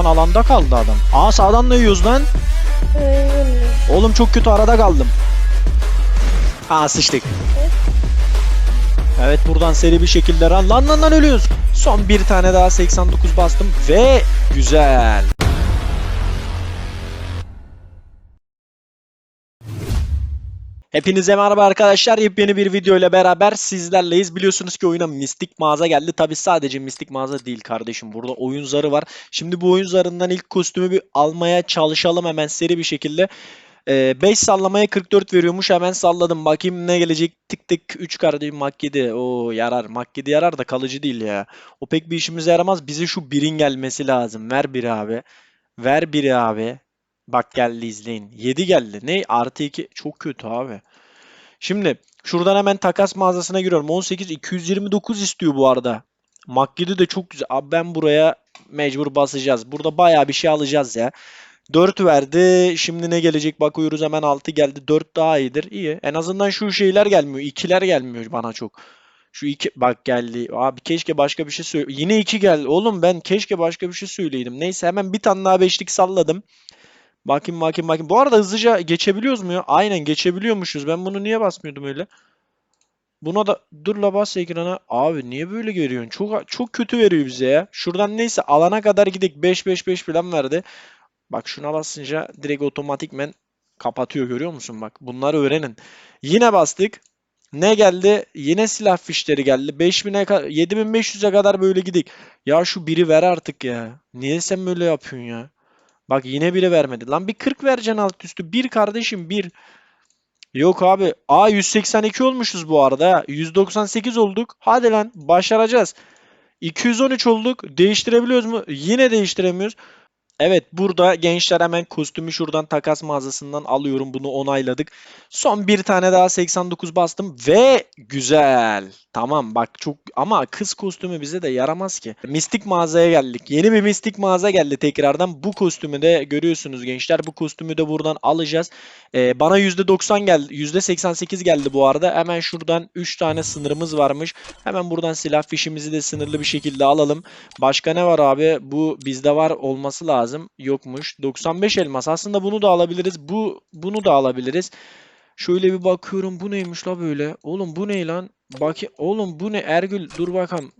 Lan alanda kaldı adam. Aa sağdan da yiyoruz lan. Oğlum çok kötü arada kaldım. Aa sıçtık. Evet buradan seri bir şekilde lan lan lan ölüyoruz. Son bir tane daha 89 bastım ve güzel. Hepinize merhaba arkadaşlar. Yepyeni bir video ile beraber sizlerleyiz. Biliyorsunuz ki oyuna mistik mağaza geldi. Tabi sadece mistik mağaza değil kardeşim. Burada oyun zarı var. Şimdi bu oyun zarından ilk kostümü bir almaya çalışalım hemen seri bir şekilde. 5 sallamaya 44 veriyormuş. Hemen salladım. Bakayım ne gelecek. Tık tık 3 kardeşim mak 7. Oo yarar. Mak 7 yarar da kalıcı değil ya. O pek bir işimize yaramaz. Bize şu birin gelmesi lazım. Ver biri abi. Ver biri abi. Bak geldi izleyin. 7 geldi. Ne? Artı 2. Çok kötü abi. Şimdi şuradan hemen takas mağazasına giriyorum. 18 229 istiyor bu arada. Mak 7 de çok güzel. Abi ben buraya mecbur basacağız. Burada bayağı bir şey alacağız ya. 4 verdi. Şimdi ne gelecek bakıyoruz hemen 6 geldi. 4 daha iyidir. İyi. En azından şu şeyler gelmiyor. 2'ler gelmiyor bana çok. Şu iki bak geldi. Abi keşke başka bir şey söyle. Yine 2 geldi. Oğlum ben keşke başka bir şey söyleyeydim. Neyse hemen bir tane daha beşlik salladım. Bakayım bakayım bakayım. Bu arada hızlıca geçebiliyoruz mu ya? Aynen geçebiliyormuşuz. Ben bunu niye basmıyordum öyle? Buna da dur la bas ekrana. Abi niye böyle veriyorsun? Çok çok kötü veriyor bize ya. Şuradan neyse alana kadar gidik. 5 5 5 falan verdi. Bak şuna basınca direkt otomatikmen kapatıyor görüyor musun bak. Bunları öğrenin. Yine bastık. Ne geldi? Yine silah fişleri geldi. 5000'e ka- 7500'e kadar böyle gidik. Ya şu biri ver artık ya. Niye sen böyle yapıyorsun ya? Bak yine biri vermedi. Lan bir 40 vereceksin alt üstü. Bir kardeşim bir. Yok abi. Aa 182 olmuşuz bu arada. ha. 198 olduk. Hadi lan başaracağız. 213 olduk. Değiştirebiliyoruz mu? Yine değiştiremiyoruz. Evet burada gençler hemen kostümü şuradan takas mağazasından alıyorum. Bunu onayladık. Son bir tane daha 89 bastım ve güzel. Tamam bak çok ama kız kostümü bize de yaramaz ki. Mistik mağazaya geldik. Yeni bir mistik mağaza geldi tekrardan. Bu kostümü de görüyorsunuz gençler. Bu kostümü de buradan alacağız. Ee, bana %90 geldi. %88 geldi bu arada. Hemen şuradan 3 tane sınırımız varmış. Hemen buradan silah fişimizi de sınırlı bir şekilde alalım. Başka ne var abi? Bu bizde var olması lazım. Yokmuş. 95 elmas. Aslında bunu da alabiliriz. Bu bunu da alabiliriz. Şöyle bir bakıyorum. Bu neymiş la böyle? Oğlum bu ne lan? Bak oğlum bu ne? Ergül dur bakalım.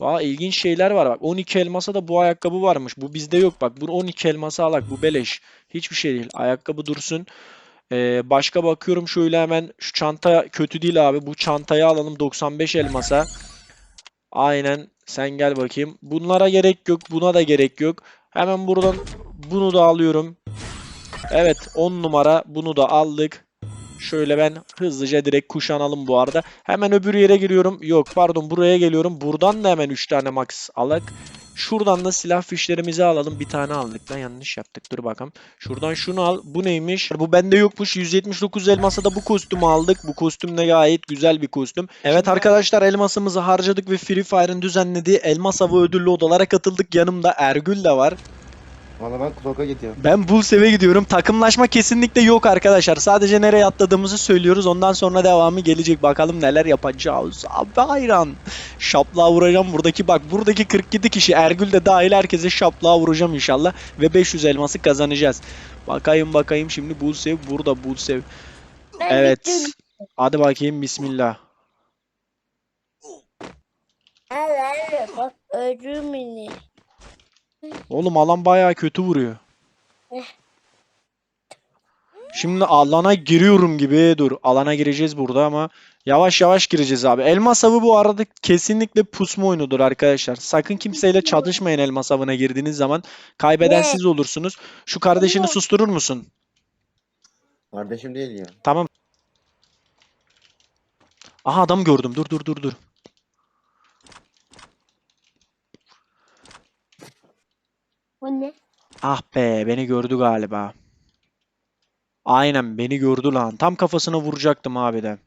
Valla ilginç şeyler var bak. 12 elmasa da bu ayakkabı varmış. Bu bizde yok bak. Bu 12 elmasa alak. Bu beleş. Hiçbir şey değil. Ayakkabı dursun. Ee, başka bakıyorum şöyle hemen. Şu çanta kötü değil abi. Bu çantayı alalım 95 elmasa. Aynen. Sen gel bakayım. Bunlara gerek yok. Buna da gerek yok. Hemen buradan bunu da alıyorum. Evet 10 numara. Bunu da aldık. Şöyle ben hızlıca direkt kuşanalım bu arada. Hemen öbür yere giriyorum. Yok pardon buraya geliyorum. Buradan da hemen 3 tane max alak. Şuradan da silah fişlerimizi alalım. Bir tane aldık lan yanlış yaptık. Dur bakalım. Şuradan şunu al. Bu neymiş? Bu bende yokmuş. 179 elmasa da bu kostümü aldık. Bu kostüm de gayet güzel bir kostüm. Evet arkadaşlar elmasımızı harcadık ve Free Fire'ın düzenlediği elmas avı ödüllü odalara katıldık. Yanımda Ergül de var. Valla ben Klok'a gidiyorum. Ben Bulsev'e gidiyorum. Takımlaşma kesinlikle yok arkadaşlar. Sadece nereye atladığımızı söylüyoruz. Ondan sonra devamı gelecek. Bakalım neler yapacağız. Abi hayran. Şaplığa vuracağım buradaki bak. Buradaki 47 kişi Ergül de dahil herkese şaplığa vuracağım inşallah. Ve 500 elması kazanacağız. Bakayım bakayım şimdi Bulsev burada Bulsev. Ben Evet. gittim. Hadi bakayım bismillah. Al al bak öldüm beni. Oğlum alan bayağı kötü vuruyor. Eh. Şimdi alana giriyorum gibi. Dur alana gireceğiz burada ama yavaş yavaş gireceğiz abi. Elmas avı bu arada kesinlikle pusma oyunudur arkadaşlar. Sakın kimseyle çatışmayın elmas avına girdiğiniz zaman. Kaybeden siz olursunuz. Şu kardeşini susturur musun? Kardeşim değil ya. Tamam. Aha adam gördüm. Dur dur dur dur. Bu ne? Ah be beni gördü galiba. Aynen beni gördü lan. Tam kafasına vuracaktım abi de.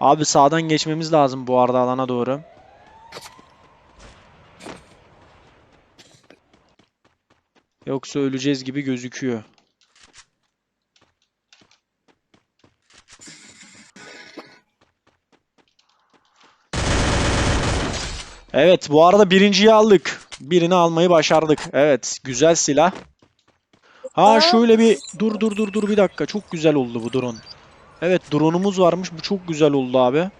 Abi sağdan geçmemiz lazım bu arada alana doğru. Yoksa öleceğiz gibi gözüküyor. Evet bu arada birinciyi aldık. Birini almayı başardık. Evet, güzel silah. Ha şöyle bir dur dur dur dur bir dakika. Çok güzel oldu bu drone. Evet, drone'umuz varmış. Bu çok güzel oldu abi.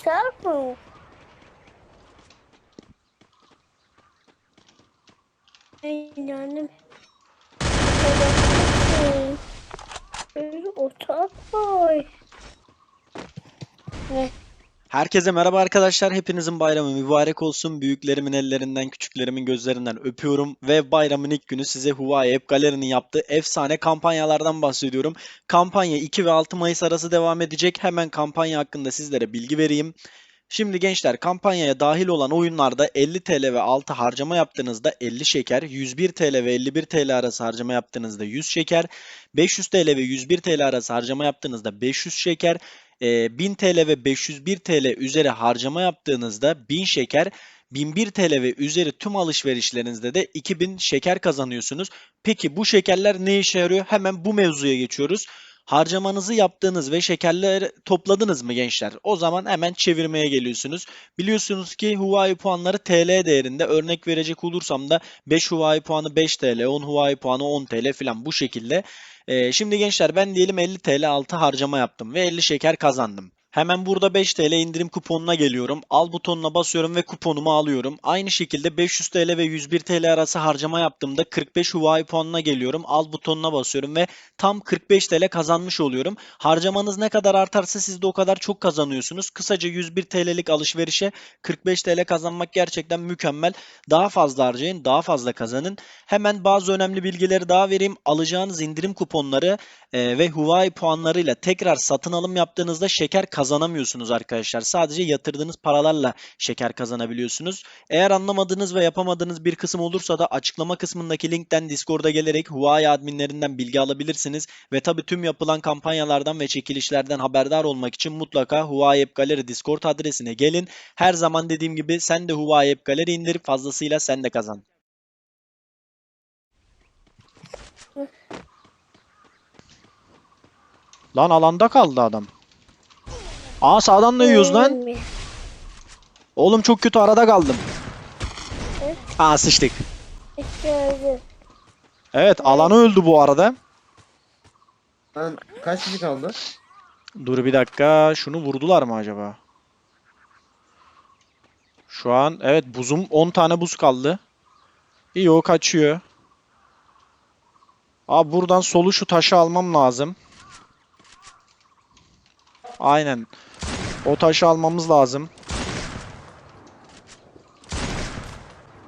Uçak mı? Ay canım. Bir uçak var. Ne? Herkese merhaba arkadaşlar. Hepinizin bayramı mübarek olsun. Büyüklerimin ellerinden, küçüklerimin gözlerinden öpüyorum. Ve bayramın ilk günü size Huawei App Gallery'nin yaptığı efsane kampanyalardan bahsediyorum. Kampanya 2 ve 6 Mayıs arası devam edecek. Hemen kampanya hakkında sizlere bilgi vereyim. Şimdi gençler kampanyaya dahil olan oyunlarda 50 TL ve altı harcama yaptığınızda 50 şeker, 101 TL ve 51 TL arası harcama yaptığınızda 100 şeker, 500 TL ve 101 TL arası harcama yaptığınızda 500 şeker, e, 1000 TL ve 501 TL üzeri harcama yaptığınızda 1000 şeker, 1001 TL ve üzeri tüm alışverişlerinizde de 2000 şeker kazanıyorsunuz. Peki bu şekerler ne işe yarıyor? Hemen bu mevzuya geçiyoruz. Harcamanızı yaptığınız ve şekerleri topladınız mı gençler? O zaman hemen çevirmeye geliyorsunuz. Biliyorsunuz ki Huawei puanları TL değerinde. Örnek verecek olursam da 5 Huawei puanı 5 TL, 10 Huawei puanı 10 TL falan bu şekilde. Ee, şimdi gençler ben diyelim 50 TL altı harcama yaptım ve 50 şeker kazandım. Hemen burada 5 TL indirim kuponuna geliyorum. Al butonuna basıyorum ve kuponumu alıyorum. Aynı şekilde 500 TL ve 101 TL arası harcama yaptığımda 45 Huawei puanına geliyorum. Al butonuna basıyorum ve tam 45 TL kazanmış oluyorum. Harcamanız ne kadar artarsa siz de o kadar çok kazanıyorsunuz. Kısaca 101 TL'lik alışverişe 45 TL kazanmak gerçekten mükemmel. Daha fazla harcayın, daha fazla kazanın. Hemen bazı önemli bilgileri daha vereyim. Alacağınız indirim kuponları ve Huawei puanlarıyla tekrar satın alım yaptığınızda şeker kazanamıyorsunuz arkadaşlar. Sadece yatırdığınız paralarla şeker kazanabiliyorsunuz. Eğer anlamadığınız ve yapamadığınız bir kısım olursa da açıklama kısmındaki linkten Discord'a gelerek Huawei adminlerinden bilgi alabilirsiniz. Ve tabii tüm yapılan kampanyalardan ve çekilişlerden haberdar olmak için mutlaka Huawei App Gallery Discord adresine gelin. Her zaman dediğim gibi sen de Huawei App Gallery indir fazlasıyla sen de kazan. Lan alanda kaldı adam. Aa sağdan da yiyoruz lan. Oğlum çok kötü arada kaldım. Aa sıçtık. Evet alanı öldü bu arada. Lan kaç kişi kaldı? Dur bir dakika. Şunu vurdular mı acaba? Şu an evet buzum 10 tane buz kaldı. İyi o kaçıyor. Abi buradan solu şu taşı almam lazım. Aynen. O taşı almamız lazım.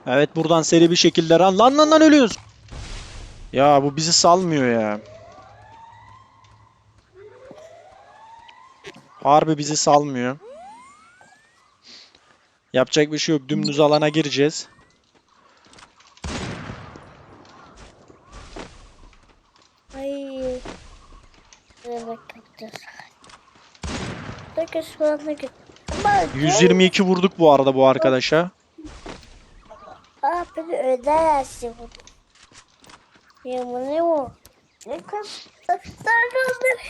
Evet buradan seri bir şekilde lan lan lan lan ölüyoruz. Ya bu bizi salmıyor ya. Harbi bizi salmıyor. Yapacak bir şey yok. Dümdüz alana gireceğiz. Ay. Evet. Dakika şu anda git. Ama 122 vurduk bu arada bu arkadaşa. Aa beni öder bu. Ya bu ne bu? Ne kadar kaldı?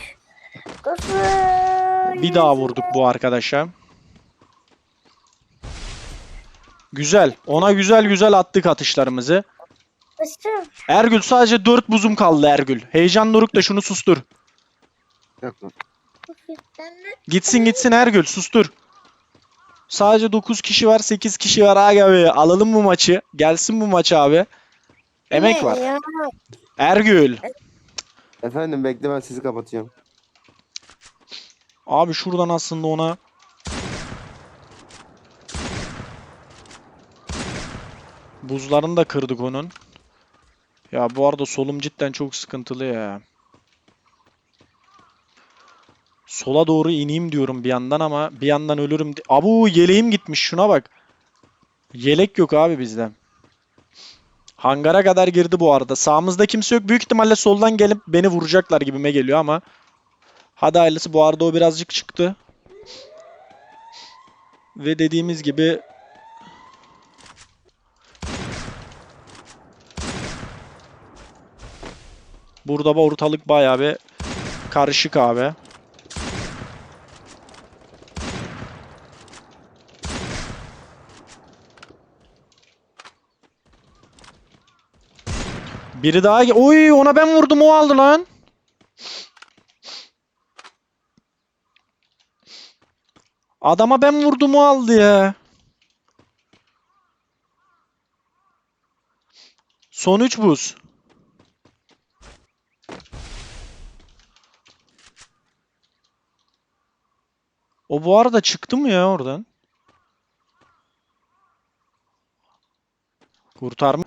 Kafayı. Bir daha vurduk bu arkadaşa. Güzel. Ona güzel güzel attık atışlarımızı. Başım. Ergül sadece 4 buzum kaldı Ergül. Heyecan doruk da şunu sustur. Yok lan. Gitsin gitsin Ergül sustur. Sadece 9 kişi var 8 kişi var aga be. Alalım bu maçı. Gelsin bu maç abi. Emek Ne var. ya? Ergül. Efendim bekle ben sizi kapatıyorum. Abi şuradan aslında ona buzlarını da kırdık onun. Ya bu arada solum cidden çok sıkıntılı ya. Sola doğru ineyim diyorum bir yandan ama bir yandan ölürüm. Abu yeleğim gitmiş şuna bak. Yelek yok abi bizde. Hangara kadar girdi bu arada. Sağımızda kimse yok. Büyük ihtimalle soldan gelip beni vuracaklar gibime geliyor ama. Hadi hayırlısı. Bu arada o birazcık çıktı. Ve dediğimiz gibi Burada ortalık bayağı bir karışık abi. Biri daha... Oy ona ben vurdum o aldı lan. Adama ben vurdum o aldı ya. Son 3 buz. O bu arada çıktı mı ya oradan? Kurtarma.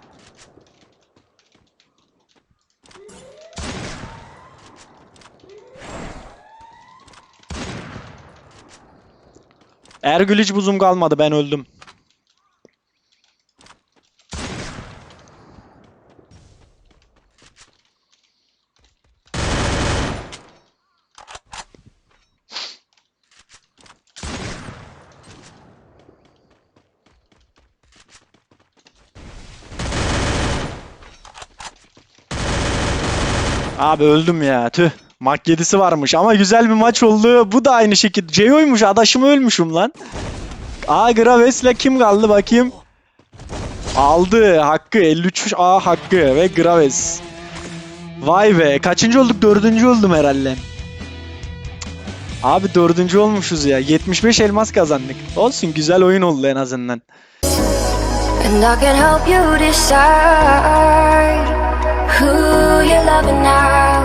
Ergül hiç buzum kalmadı ben öldüm. Abi öldüm ya tüh. Mak 7'si varmış ama güzel bir maç oldu. Bu da aynı şekilde. Ceyo'ymuş adaşım ölmüşüm lan. Aa Graves'le kim kaldı bakayım. Aldı hakkı 53 A hakkı ve Graves. Vay be kaçıncı olduk dördüncü oldum herhalde. Abi dördüncü olmuşuz ya 75 elmas kazandık. Olsun güzel oyun oldu en azından. And I can help you decide who you're loving now.